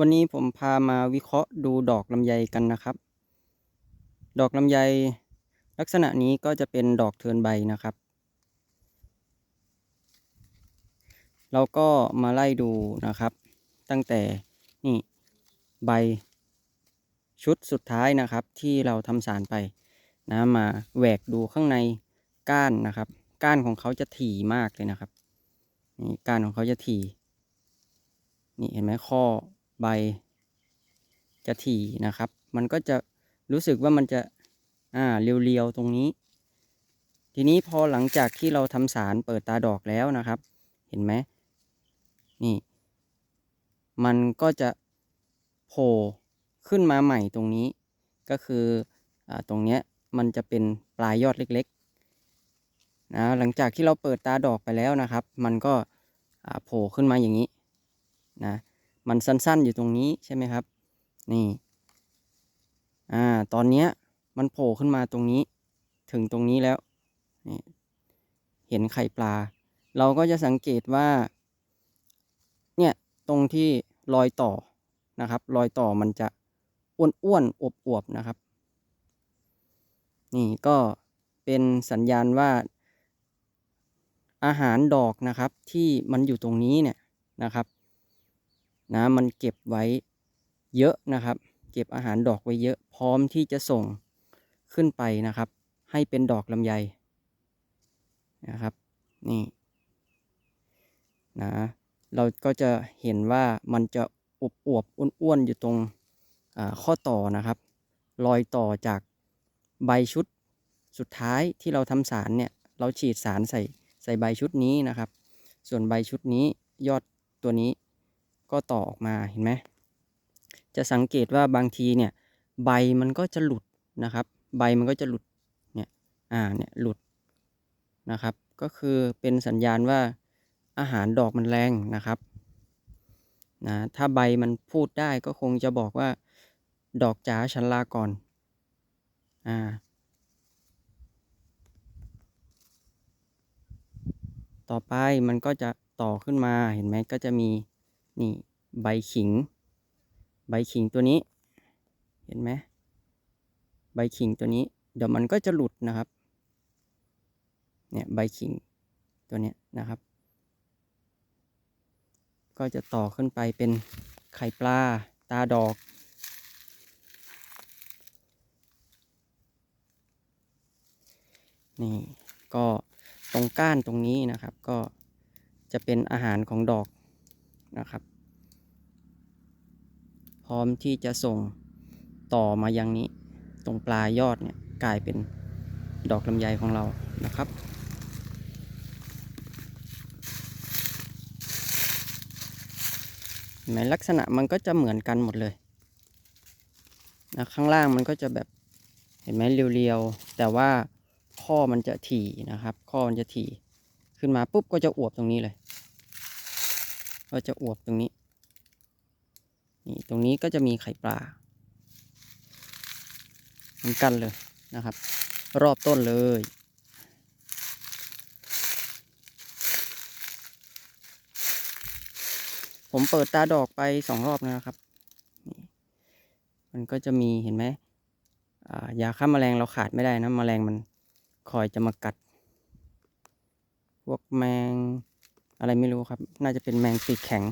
วันนี้ผมพามาวิเคราะห์ดูดอกลำไยกันนะครับ ดอกลำไยลักษณะนี้ก็จะเป็นดอกเทินใบนะครับ เราก็มาไล่ดูนะครับ ตั้งแต่นี่ใบชุดสุดท้ายนะครับที่เราทำสารไปนะมาแหวกดูข้างในก้านนะครับ ก้านของเขาจะถี่มากเลยนะครับนี่ก้านของเขาจะถี่นี่เห็นไหมข้อ ใบจะถี่นะครับ มันก็จะรู้สึกว่ามันจะอ่าเรียวๆตรงนี้ ทีนี้พอหลังจากที่เราทำสารเปิดตาดอกแล้วนะครับ เห็นไหมนี่ มันก็จะโผล่ขึ้นมาใหม่ตรงนี้ ก็คืออ่าตรงเนี้ยมันจะเป็นปลายยอดเล็กๆนะหลังจากที่เราเปิดตาดอกไปแล้วนะครับ มันก็โผล่ขึ้นมาอย่างนี้นะ มันสั้นๆอยู่ตรงนี้ใช่ไหมครับ นี่อ่าตอนเนี้ยมันโผล่ขึ้นมาตรงนี้ ถึงตรงนี้แล้วนี่เห็นไข่ปลา เราก็จะสังเกตว่า เนี่ยตรงที่รอยต่อนะครับ รอยต่อมันจะอ้วนๆอวบๆนะครับ นี่ก็เป็นสัญญาณว่าอาหารดอกนะครับที่มันอยู่ตรงนี้เนี่ยนะครับ นะมันเก็บไว้เยอะนะครับ เก็บอาหารดอกไว้เยอะ พร้อมที่จะส่งขึ้นไปนะครับ ให้เป็นดอกลำไยนะครับ นี่นะเราก็จะเห็นว่ามันจะอวบอวบอ้วนๆอยู่ตรงข้อต่อนะครับ รอยต่อจากใบชุดสุดท้ายที่เราทำสารเนี่ย เราฉีดสารใส่ใส่ใบชุดนี้นะครับ ส่วนใบชุดนี้ยอดตัวนี้ ก็ต่อออกมาเห็นไหมจะสังเกตว่าบางทีเนี่ยใบมันก็จะหลุดนะครับ ใบมันก็จะหลุดเนี่ยอ่าเนี่ยหลุดนะครับ ก็คือเป็นสัญญาณว่าอาหารดอกมันแรงนะครับนะถ้าใบมันพูดได้ก็คงจะบอกว่า ดอกจ๋าฉันลาก่อนอ่าต่อไปมันก็จะต่อขึ้นมาเห็นไหมก็จะมี นี่ใบขิง ใบขิงตัวนี้ เห็นไหมใบขิงตัวนี้ เดี๋ยวมันก็จะหลุดนะครับ เนี่ยใบขิงตัวเนี้ยนะครับ ก็จะต่อขึ้นไปเป็นไข่ปลาตาดอกนี่ก็ตรงก้านตรงนี้นะครับ ก็จะเป็นอาหารของดอก นะครับ พร้อมที่จะส่งต่อมายังนี้ ตรงปลายยอดเนี่ยกลายเป็นดอกลำไยของเรานะครับเห็นลักษณะมันก็จะเหมือนกันหมดเลยนะข้างล่างมันก็จะแบบเห็นไหมเรียวๆ แต่ว่าข้อมันจะถี่นะครับ ข้อมันจะถี่ ขึ้นมาปุ๊บก็จะอวบตรงนี้เลย ก็จะอวบตรงนี้ นี่ตรงนี้ก็จะมีไข่ปลาเหมือนกันเลยนะครับ รอบต้นเลยผมเปิดตาดอกไปสองรอบนะครับ มันก็จะมีเห็นไหมยาฆ่ามาแมลงเราขาดไม่ได้นะมแมลงมันคอยจะมากัด พวกแมง อะไรไม่รู้ครับ น่าจะเป็นแมงปีกแข็ง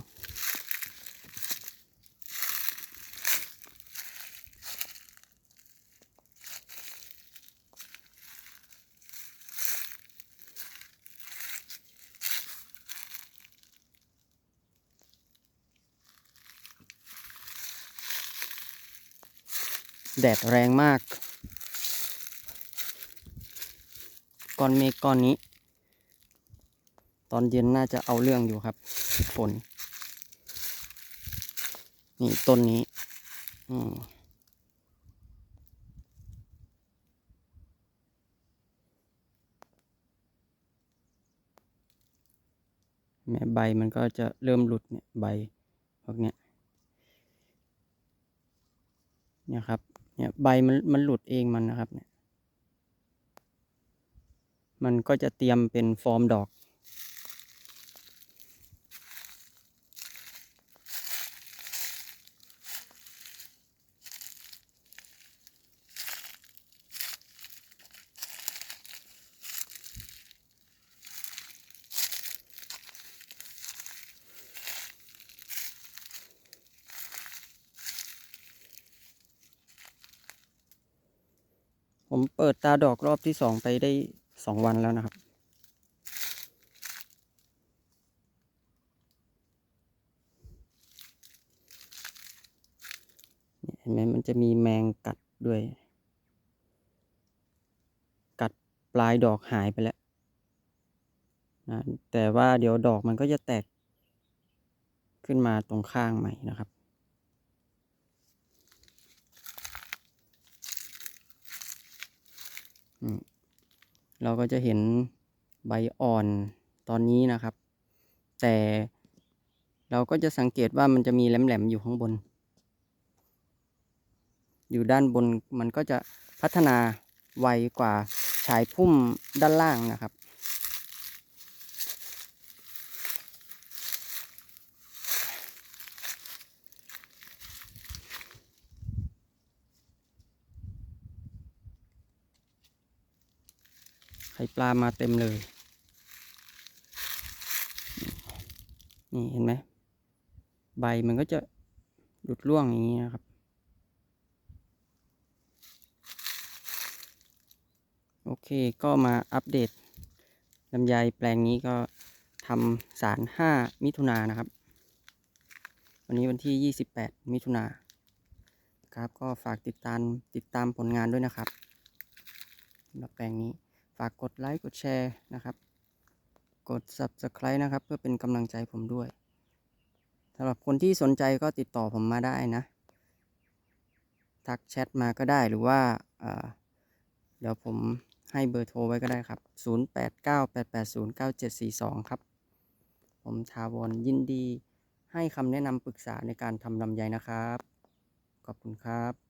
แดดแรงมาก ก้อนเมฆก้อนนี้ ตอนเย็นน่าจะเอาเรื่องอยู่ครับ ฝน นี่ต้นนี้ อืมแม่ใบมันก็จะเริ่มหลุดเนี่ยใบพวกเนี้ยเนี่ยครับเนี่ยใบมันมันหลุดเองมันนะครับเนี่ยมันก็จะเตรียมเป็นฟอร์มดอก ผมเปิดตาดอกรอบที่สองไปได้สองวันแล้วนะครับ เห็นไหมมันจะมีแมงกัดด้วย กัดปลายดอกหายไปแล้วนะแต่ว่าเดี๋ยวดอกมันก็จะแตกขึ้นมาตรงข้างใหม่นะครับ อืม เราก็จะเห็นใบอ่อนตอนนี้นะครับ แต่เราก็จะสังเกตว่ามันจะมีแหลมๆอยู่ข้างบน อยู่ด้านบนมันก็จะพัฒนาไวกว่าชายพุ่มด้านล่างนะครับ ไข่ปลามาเต็มเลย นี่เห็นไหม ใบมันก็จะหลุดร่วงอย่างนี้นะครับ โอเคก็มาอัปเดตลำไยแปลงนี้ก็ทำสาร 5 มิถุนายนะครับ วันนี้วันที่ 28 มิถุนายนครับ ก็ฝากติดตามติดตามผลงานด้วยนะครับสำหรับแปลงนี้ ฝากกดไลค์กดแชร์นะครับ กด Subscribe นะครับ เพื่อเป็นกำลังใจผมด้วยสำหรับคนที่สนใจก็ติดต่อผมมาได้นะ ทักแชทมาก็ได้หรือว่าเอ่อเดี๋ยวผมให้เบอร์โทรไว้ก็ได้ครับ 0898809742 ครับ ผมชาวรยินดีให้คำแนะนำปรึกษาในการทำลำไยนะครับ ขอบคุณครับ